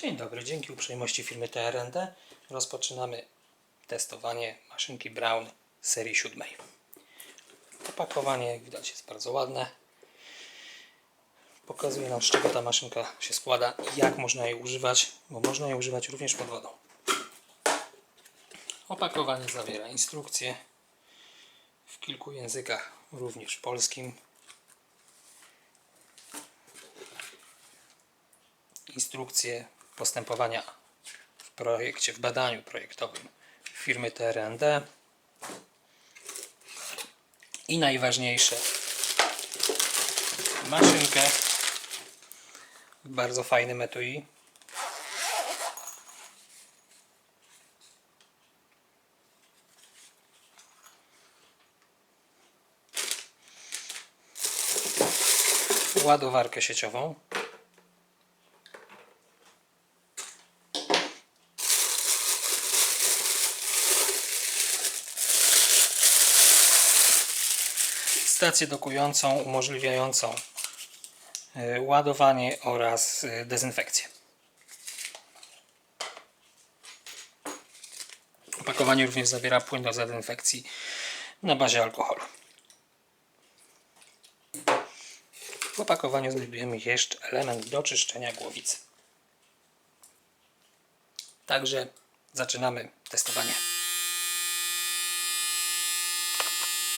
Dzień dobry, dzięki uprzejmości firmy TRND rozpoczynamy testowanie maszynki Brown serii 7. Opakowanie, jak widać, jest bardzo ładne. Pokazuje nam, z czego ta maszynka się składa i jak można jej używać, bo można jej używać również pod wodą. Opakowanie zawiera instrukcje w kilku językach, również polskim. Instrukcje postępowania w projekcie, w badaniu projektowym firmy TRND. I najważniejsze, maszynkę w bardzo fajnym etui. Ładowarkę sieciową. Stację dokującą umożliwiającą y, ładowanie oraz y, dezynfekcję. Opakowanie również zawiera płyn do dezynfekcji na bazie alkoholu. W opakowaniu znajdujemy jeszcze element do czyszczenia głowicy. Także zaczynamy testowanie.